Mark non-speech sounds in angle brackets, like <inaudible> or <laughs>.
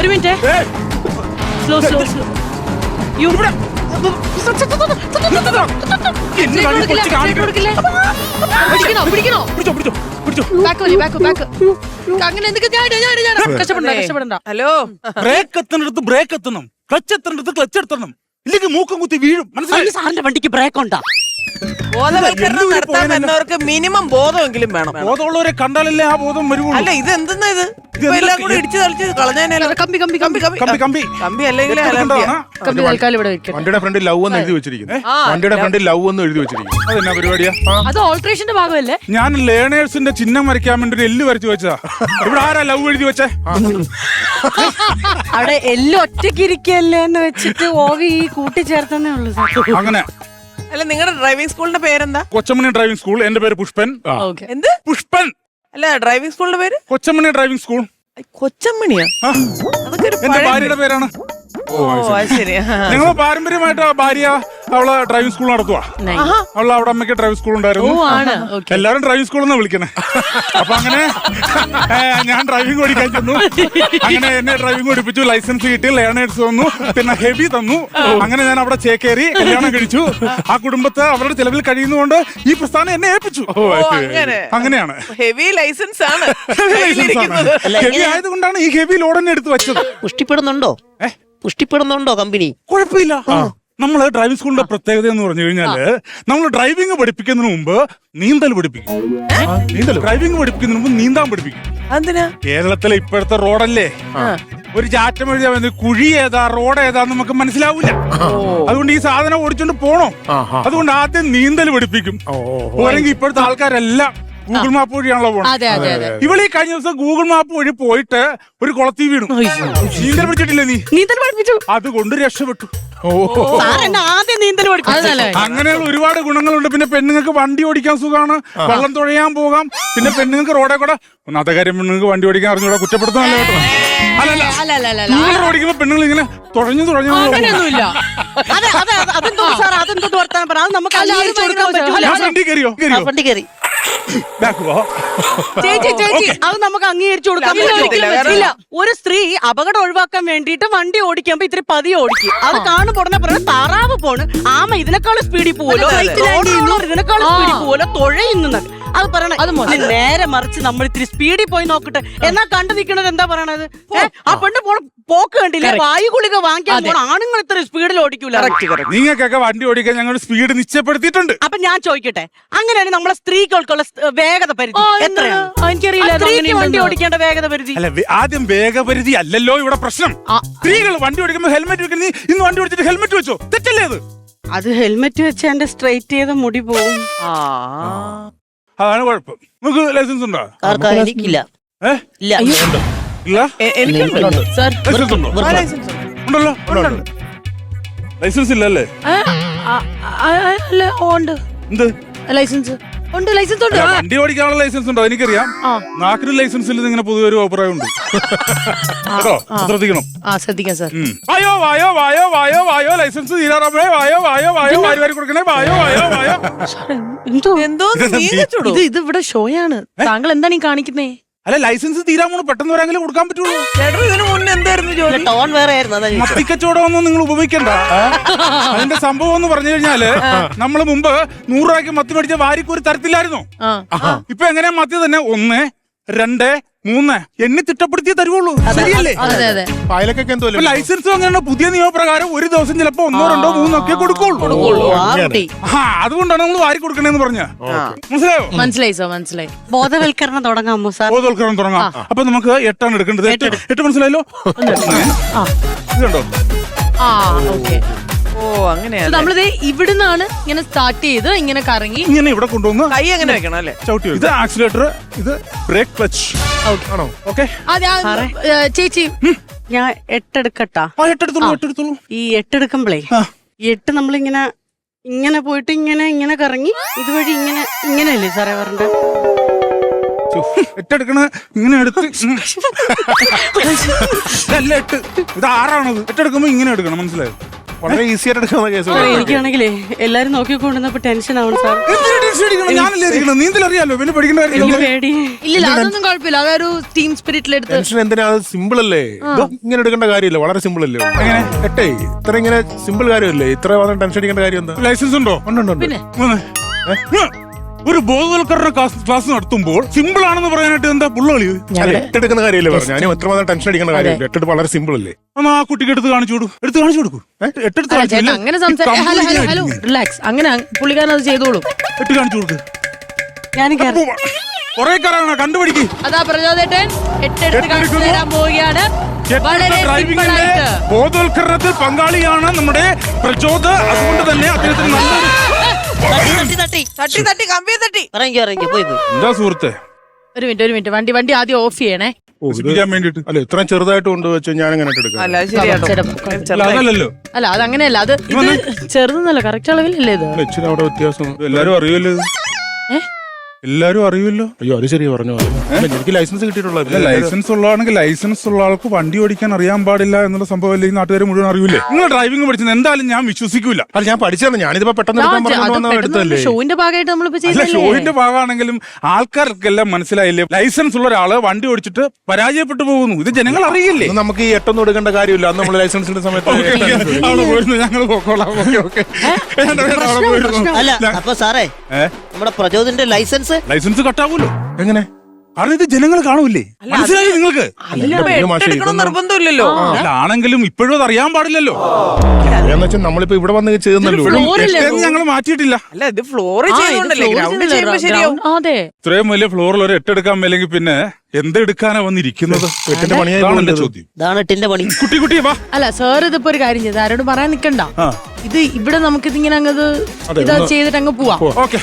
ഒരു മിനിറ്റ്. ഏയ്, slow slow slow you hello brake എത്തുന്നിടത്ത് brake എത്തണം. ക്ലച്ച് ക്ലച്ച് എത്തണം ഇല്ലെങ്കിൽ മൂക്കം കുത്തി വീഴും. മനസ്സിലായി? സാറിന്റെ വണ്ടിക്ക് ബ്രേക്ക് ഉണ്ടാ? ബോധവൽക്കരണം നടത്താൻ വന്നവർക്ക് മിനിമം ബോധമെങ്കിലും വേണം. ബോധമുള്ളവരെ കണ്ടാലല്ലേ ആ ബോധം വരുവുള്ളൂ. അല്ല ഇത്? എന്തെന്നാ ഇത് ഇപ്പൊ എല്ലാം കൂടി? ഇടിച്ചു തളിച്ച് കമ്പി കമ്പി കമ്പി കമ്പി കമ്പി. കമ്പി കമ്പി. അല്ലെങ്കിൽ കമ്പി തൽക്കാലം ഇവിടെ വെക്കട്ടെ. വണ്ടിയുടെ ഫ്രണ്ടിൽ ലവ് എന്ന് എഴുതി വെച്ചിരിക്കുന്നു. വണ്ടിയുടെ ഫ്രണ്ടിൽ ലവ് എന്ന് എഴുതി വെച്ചിരിക്കുന്നു. അതെന്നാ പരിപാടിയാ? അത് ഓൾട്രേഷന്റെ ഭാഗമല്ലേ? ഞാൻ ലേണേഴ്സിന്റെ ചിഹ്നം വരയ്ക്കാൻ വേണ്ടി ഒരു എല്ല് വരച്ചു വെച്ചതാ. ഇവിടെ ആരാ ലവ് എഴുതി വെച്ചേ? അവിടെ എല്ല് ഒറ്റയ്ക്ക് ഇരിക്കല്ലേ എന്ന് വെച്ചിട്ട് ഓവി കൂട്ടിച്ചേർത്തന്നേ ഉള്ളൂ സാർ. അങ്ങനെ. അല്ല നിങ്ങളുടെ ഡ്രൈവിംഗ് സ്കൂളിന്റെ പേരെന്താ? കൊച്ചമണി ഡ്രൈവിംഗ് സ്കൂൾ എന്റെ പേര് പുഷ്പൻ. ഓക്കെ എന്ത്? പുഷ്പൻ. അല്ല ഡ്രൈവിംഗ് സ്കൂളിന്റെ പേര്? കൊച്ചമണി ഡ്രൈവിംഗ് സ്കൂൾ ഐ, കൊച്ചമ്മണിയാ ആ, അതൊക്കെ ഒരു എന്റെ പഴയ ഭാര്യയുടെ പേരാണ്. ഓ അത് ശരി ആ. ഞങ്ങൾ പാരമ്പര്യമായിട്ട് ആ ഭാര്യ? അവളെ ഡ്രൈവിംഗ് സ്കൂൾ നടത്തുവാ. അവളെ അവിടെ അമ്മയ്ക്ക് ഡ്രൈവിംഗ് സ്കൂൾ ഉണ്ടായിരുന്നു. ഓ ആണ്. ഓക്കെ എല്ലാരും ഡ്രൈവിംഗ് സ്കൂളിൽ നിന്ന് വിളിക്കണേ. അപ്പൊ അങ്ങനെ ഞാൻ ഡ്രൈവിംഗ് പഠിക്കാൻ ചെന്നു. അങ്ങനെ എന്നെ ഡ്രൈവിംഗ് പഠിപ്പിച്ചു ലൈസൻസ് കിട്ടി ലേണേഴ്സ് തന്നു. പിന്നെ ഹെവി തന്നു. അങ്ങനെ ഞാൻ അവിടെ ചേക്കേറി കല്യാണം കഴിച്ചു. ആ കുടുംബത്തെ അവരുടെ ചെലവിൽ കഴിയുന്നതുകൊണ്ട് ഈ പ്രസ്ഥാനം എന്നെ ഏൽപ്പിച്ചു. ഓ അങ്ങനെ. അങ്ങനെയാണ്. ഹെവി ലൈസൻസ് ആണ്. <laughs> ഹെവി. ആയതുകൊണ്ടാണ് ഈ ഹെവി ലോഡ് എന്നെ എടുത്ത് വെച്ചത്. പുഷ്ടിപ്പെടുന്നുണ്ടോ? പുഷ്ടിപ്പെടുന്നുണ്ടോ കമ്പനി? കുഴപ്പമില്ല. നമ്മൾ ഡ്രൈവിംഗ് സ്കൂളിന്റെ പ്രത്യേകത എന്ന് പറഞ്ഞു കഴിഞ്ഞാൽ നമ്മൾ ഡ്രൈവിംഗ് പഠിപ്പിക്കുന്നതിന് മുമ്പ് നീന്തൽ പഠിപ്പിക്കും. നീന്തൽ ഡ്രൈവിംഗ് പഠിപ്പിക്കുന്നതിന് മുമ്പ് നീന്താൻ പഠിപ്പിക്കും. എന്തിനാ കേരളത്തിലെ ഇപ്പോഴത്തെ റോഡല്ലേ? ഒരു ചാറ്റം എഴുതിയാ മതി. കുഴി ഏതാ റോഡ് ഏതാ നമുക്ക് മനസ്സിലാവൂല. അതുകൊണ്ട് ഈ സാധനം ഓടിച്ചോണ്ട് പോണോ? അതുകൊണ്ട് ആദ്യം നീന്തൽ പഠിപ്പിക്കും. പോരെങ്കിൽ ഇപ്പോഴത്തെ ആൾക്കാരെല്ലാം ഗൂഗിൾ മാപ്പ് വഴിയാണല്ലോ പോകുന്നത് ഇവളീ കഴിഞ്ഞ ദിവസം ഗൂഗിൾ മാപ്പ് വഴി പോയിട്ട് ഒരു കുളത്തി വീണു. നീന്തൽ പഠിച്ചിട്ടില്ലേ നീ? നീന്തൽ പഠിപ്പിച്ചു. അതുകൊണ്ട് രക്ഷപ്പെട്ടു. അങ്ങനെയുള്ള ഒരുപാട് ഗുണങ്ങളുണ്ട്. പിന്നെ പെണ്ണുങ്ങൾക്ക് വണ്ടി ഓടിക്കാൻ സുഖമാണ്. വെള്ളം തുഴയാൻ പോകാം. പിന്നെ പെണ്ണുങ്ങൾക്ക് റോഡെ കൂടെ ഒന്നാമത്തെ കാര്യം പെണ്ണുങ്ങൾക്ക് വണ്ടി ഓടിക്കാൻ അറിഞ്ഞൂടെ കുറ്റപ്പെടുത്തുന്നല്ല കേട്ടോ? അല്ലല്ല. ഓടിക്കുമ്പോ പെണ്ണുങ്ങൾ ഇങ്ങനെ തുഴഞ്ഞു തുഴഞ്ഞു അതെന്തോ സാർ അതെന്തോ വർത്താനം പറ. അത് നമുക്ക് അല്ല, അത് അംഗീകരിച്ച് കൊടുക്കാൻ ഭയങ്കര പറ്റൂല. ഞാൻ ഫ്രണ്ടിൽ കയറിയോ? കയറിയോ? വണ്ടി കയറി. ബാക്ക് പോ ചേച്ചി ചേച്ചി അത് നമുക്ക് അംഗീകരിച്ചു കൊടുക്കാൻ ഇല്ല, ഇല്ല ഒരു സ്ത്രീ അപകടം ഒഴിവാക്കാൻ വേണ്ടിയിട്ട് വണ്ടി ഓടിക്കുമ്പോ ഇത്തിരി പതി ഓടിക്കും. അത് കാണുമ്പോ ഉടനെ പറഞ്ഞ താറാവ് പോണ്. ആമ ഇതിനേക്കാളും സ്പീഡിൽ പോവല്ലോ ഇതിനേക്കാളും സ്പീഡിൽ പോവല്ലോ തുഴയുന്നു അത് പറയണേ. അത് നേരെ മറിച്ച് നമ്മൾ ഇത്തിരി സ്പീഡിൽ പോയി നോക്കട്ടെ. എന്നാ കണ്ടു നിൽക്കണത് എന്താ പറയണത്? ആ പെണ്ണ് പോണ പോക്ക് കണ്ടില്ല? വായു ഗുളിക വാങ്ങിക്കാൻ പോണ ആണുങ്ങൾ ഇത്ര സ്പീഡിൽ ഓടിക്കൂല. നിങ്ങൾക്കൊക്കെ വണ്ടി ഓടിക്കാൻ ഞങ്ങൾ സ്പീഡ് നിശ്ചയപ്പെടുത്തിയിട്ടുണ്ട്. അപ്പൊ ഞാൻ ചോദിക്കട്ടെ അങ്ങനെയാണ് നമ്മളെ സ്ത്രീകൾക്കുള്ള വേഗത പരിധി എത്രയാണ്? എനിക്കറിയില്ല, വണ്ടി. ഓടിക്കേണ്ട വേഗത പരിധി? ആദ്യം വേഗപരിധി അല്ലല്ലോ ഇവിടെ പ്രശ്നം. സ്ത്രീകൾ വണ്ടി ഓടിക്കുമ്പോ ഹെൽമെറ്റ് വെക്കുന്ന ഇന്ന് വണ്ടി ഓടിച്ചിട്ട് ഹെൽമെറ്റ് വെച്ചോ? തെറ്റല്ലേ അത് അത് ഹെൽമെറ്റ് വെച്ച് എന്റെ സ്ട്രൈറ്റ് ചെയ്ത മുടി പോകും ആ. അതാണ് കുഴപ്പം. നമുക്ക് ലൈസൻസ് ഉണ്ടോ? കാർക്കാ എനിക്കില്ല ഏ? ഇല്ല. ഇല്ല? എ- എനിക്കുണ്ട് സാർ ലൈസൻസ് ഉണ്ടോ? ആ ലൈസൻസ്. ഉണ്ടല്ലോ? ലൈസൻസ് ഇല്ലല്ലേ? അല്ല ഉണ്ട്. എന്ത്? ലൈസൻസ്. ഉണ്ട് ലൈസൻസ് ഉണ്ട്. അല്ല, വണ്ടി ഓടിക്കാനുള്ള ലൈസൻസ് ഉണ്ടോ? എനിക്കറിയാം. ആ. നാക്കിന് ലൈസൻസ് ഇല്ലെന്ന് ഇങ്ങനെ പൊതുവെ ഒരു അഭിപ്രായം ഉണ്ട്. കേട്ടോ? ശ്രദ്ധിക്കണം. ആ ശ്രദ്ധിക്കാം സാർ ഉം. വായോ വായോ വായോ വായോ വായോ ലൈസൻസ് തീരാറാമേ വായോ വായോ വായോ വാരി വാരി കൊടുക്കണേ വായോ വായോ വായോ. എന്തോ? എന്തോ ഇത്? ഇത് ഇവിടെ ഷോയാണ് താങ്കൾ എന്താണ് ഈ കാണിക്കുന്നേ? അല്ല ലൈസൻസ് തീരാൻ പോണു. പെട്ടെന്ന് വരാങ്കിലും കൊടുക്കാൻ പറ്റുള്ളൂ. ചേട്ടൻ ഇതിനു മുന്നേ എന്തായിരുന്നു ജോലി? ടോൺ വേറെ ആയിരുന്നു അതാ ചോദിച്ചത്. മത്തിക്കച്ചവടമൊന്നും നിങ്ങൾ ഉപയോഗിക്കണ്ട. അതിന്റെ സംഭവം എന്ന് പറഞ്ഞു കഴിഞ്ഞാൽ നമ്മൾ മുമ്പ് നൂറ് രൂപയ്ക്ക് മത്തി മേടിച്ച വാരിക്ക് ഒരു തരത്തില്ലായിരുന്നു. ആ. ഇപ്പൊ എങ്ങനെയാ മത്തി തന്നെ? ഒന്ന് രണ്ട് മൂന്ന്. എന്നെ തിട്ടപ്പെടുത്തിയേ തരുവുള്ളൂ. ശരിയല്ലേ? അതെ അതെ പായലക്കൊക്കെ എന്തോ ഇപ്പൊ ലൈസൻസ് അങ്ങനെയാണ് പുതിയ നിയമപ്രകാരം ഒരു ദിവസം ചിലപ്പോ ഒന്നോ രണ്ടോ മൂന്നോ ഒക്കെ കൊടുക്കുള്ളൂ. ആ അതുകൊണ്ടാണ് നമ്മൾ വാരി കൊടുക്കണേന്ന് പറഞ്ഞ. മനസ്സിലായോ? മനസ്സിലായി സാർ മനസ്സിലായി. ബോധവൽക്കരണം തുടങ്ങാമോ സാർ? ബോധവൽക്കരണം തുടങ്ങാം. അപ്പൊ നമുക്ക് എട്ടാണ് എടുക്കേണ്ടത്. എട്ട് എട്ട് മനസ്സിലായല്ലോ? ആ. ഇത് കണ്ടോ? ആ ഓക്കെ. ഓ അങ്ങനെയാണ് നമ്മളിത് ഇവിടുന്നാണ് ഇങ്ങനെ സ്റ്റാർട്ട് ചെയ്ത് ഇങ്ങനെ കറങ്ങി ഇങ്ങനെ ഇവിടെ കൊണ്ടുവന്ന് കൈ എങ്ങനെ വെക്കണം അല്ലേ? ചവിട്ടി ഇത് ആക്സിലേറ്റർ ഇത് ബ്രേക്ക് ക്ലച്ച് ആണോ? ഓക്കെ ചേച്ചി. ഞാൻ എട്ടെടുക്കട്ടാ. ആ എട്ടെടുത്തോളൂ എട്ടെടുത്തോളൂ. ഈ എട്ടെടുക്കുമ്പളേ. എട്ട് നമ്മളിങ്ങനെ ഇങ്ങനെ പോയിട്ട് ഇങ്ങനെ ഇങ്ങനെ കറങ്ങി ഇതുവഴി ഇങ്ങനെ ഇങ്ങനെയല്ലേ സാറേ പറഞ്ഞത് എട്ടെടുക്കണ ഇങ്ങനെ എടുത്ത്. <laughs> ഇതല്ല എട്ട്. ഇത് ആറാണത്. എട്ടെടുക്കുമ്പോ ഇങ്ങനെ എടുക്കണം മനസ്സിലായോ? വളരെ ഈസി ആയിട്ട് എടുക്കുന്ന കേസ് സാറേ എനിക്കാണെങ്കിലേ എല്ലാരും നോക്കിക്കൊണ്ടിരുന്നപ്പോ ടെൻഷൻ ആവും സാർ. എന്തിനാ ടെൻഷൻ അടിക്കണം ഞാനല്ലേ ഇരിക്കണം നീന്തലറിയാലോ? പിന്നെ പഠിക്കേണ്ട എനിക്ക് കാര്യം പേടി. ഇല്ലില്ല അതൊന്നും കുഴപ്പമില്ല. അതൊരു ടീം സ്പിരിറ്റിലെടുത്ത് ടെൻഷൻ എന്തിനാ? അത് സിമ്പിൾ അല്ലേ? ഇങ്ങനെ എടുക്കേണ്ട കാര്യമില്ല. വളരെ സിമ്പിൾ അല്ലേ? എങ്ങനെ? എട്ടേ ഇത്ര ഇങ്ങനെ സിമ്പിൾ കാര്യമല്ലേ? ഇത്ര ടെൻഷൻ അടിക്കേണ്ട കാര്യം എന്താ? ലൈസൻസ് ഉണ്ടോ? ഉണ്ട്, ഉണ്ട്, ഉണ്ട്. മൂന്ന്. ഏ? ഒരു ബോധവൽക്കരണ ക്ലാസ് നടത്തുമ്പോൾ സിമ്പിൾ ആണെന്ന് പറയാനായിട്ട് എന്താ പുള്ളി അല്ല, എട്ടെടുക്കുന്ന കാര്യമല്ലേ പറഞ്ഞു ഞാൻ എത്രമാത്രം ടെൻഷൻ അടിക്കുന്ന കാര്യമില്ല എട്ടെട്ട് വളരെ സിമ്പിൾ അല്ലേ എന്നാ ആ കുട്ടിക്ക് എടുത്ത് കാണിച്ചു കൊടുക്കും എടുത്ത് കാണിച്ചു കൊടുക്കും എട്ടെടുത്ത് കാണിച്ചു അങ്ങനെ ഹലോ. റിലാക്സ് അങ്ങനെ അങ് പുള്ളിക്കാരൻ അത് ചെയ്തോളും എട്ട് കാണിച്ചു കൊടുക്കും ഞാൻ കൊറേ കണ്ടുപിടിക്ക് അതാ പ്രചോദേട്ടൻ എട്ടെടുത്ത് കാണിച്ചു തരാൻ പോവുകയാണ് ബോധവൽക്കരണത്തിൽ പങ്കാളിയാണ് നമ്മുടെ പ്രചോദ അതുകൊണ്ട് തന്നെ അദ്ദേഹത്തിന് നല്ലൊരു തട്ടി തട്ടി തട്ടി കമ്പി തട്ടി. ഇറങ്ങി ഇറങ്ങി പോയി പോയി. എന്താ സുഹൃത്തെ? ഒരു മിനിറ്റ് ഒരു മിനിറ്റ്. വണ്ടി വണ്ടി ആദ്യം ഓഫ് ചെയ്യണേ. നശിപ്പിക്കാൻ വേണ്ടിട്ട് അല്ല ഇത്രയും ചെറുതായിട്ട് കൊണ്ടുവച്ച് ഞാൻ എങ്ങനെ എടുക്കാം. അല്ല അത് ചേട്ടാ, അല്ല. അതല്ലല്ലോ. അല്ല അത് അങ്ങനെയല്ല. അത് ഇത് ചെറുതെന്നല്ല കറക്റ്റ് അളവിലല്ലേ ഇത്? അല്ല, ഇച്ചിരി അവിടെ വ്യത്യാസം. എല്ലാരും അറിയുമല്ലോ ഇത്. ഏ? എല്ലാരും അറിയുമല്ലോ. അയ്യോ അത് ശരി പറഞ്ഞു. എനിക്ക് ലൈസൻസ് കിട്ടിയിട്ടുള്ള ലൈസൻസ് ഉള്ളതാണെങ്കിൽ ലൈസൻസ് ഉള്ള ആൾക്ക് വണ്ടി ഓടിക്കാൻ അറിയാൻ പാടില്ല എന്നുള്ള സംഭവം അല്ലെങ്കിൽ നാട്ടുകാർ മുഴുവൻ അറിയൂലേ? നിങ്ങൾ ഡ്രൈവിംഗ് പഠിച്ചത് എന്തായാലും ഞാൻ വിശ്വസിക്കൂല. അത് ഞാൻ പഠിച്ചതാണ്. ഞാനിതിപ്പോ പെട്ടെന്ന് എടുത്തല്ലേ ഷോവിന്റെ ഭാഗമായിട്ട് ഷോയിന്റെ ഭാഗമാണെങ്കിലും ആൾക്കാർക്കെല്ലാം മനസ്സിലായില്ലേ? ലൈസൻസ് ഉള്ള ഒരാൾ വണ്ടി ഓടിച്ചിട്ട് പരാജയപ്പെട്ടു പോകുന്നു. ഇത് ജനങ്ങൾ അറിയില്ലേ? നമുക്ക് ഈ എട്ടൊന്നും എടുക്കേണ്ട കാര്യമില്ല. അന്ന് നമ്മൾ ലൈസൻസിന്റെ സമയത്ത് ഞങ്ങൾ പോക്കോളാം ഓക്കെ. ഓക്കെ അല്ല അപ്പൊ സാറേ നമ്മുടെ പ്രചോദന്റെ ലൈസൻസ് ലൈസൻസ്? ലൈസൻസ് കട്ടാവൂലോ എങ്ങനെ? കാരണം ഇത് ജനങ്ങൾ കാണൂലേ മനസ്സിലായി നിങ്ങൾക്ക്? നിർബന്ധമില്ലല്ലോ. ആണെങ്കിലും ഇപ്പോഴും അത് അറിയാൻ പാടില്ലല്ലോ. നമ്മളിപ്പോ ഇവിടെ വന്ന് ചെയ്യുന്നല്ലോ ഞങ്ങൾ മാറ്റിയിട്ടില്ല. അല്ല ഇത് ഫ്ലോറിൽ അതെ. ഇത്രയും വലിയ ഫ്ലോറിൽ ഒരു എട്ടെടുക്കാൻ മേലെങ്കിൽ പിന്നെ എന്തെടുക്കാനാ വന്നിരിക്കുന്നത്? എട്ടിന്റെ പോകുന്നത്. ചോദ്യം. ഇതാണ് എട്ടിന്റെ പണി. കുട്ടി കുട്ടി വാ. അല്ല സാർ ഇതിപ്പോ ഒരു കാര്യം ചെയ്ത് ആരോട് പറയാൻ നിക്കണ്ട. ഇത് ഇവിടെ നമുക്ക് ഇതിങ്ങനെ അങ്ങ് ഇത് ചെയ്തിട്ട് അങ്ങ് പോവാം. ഓക്കെ.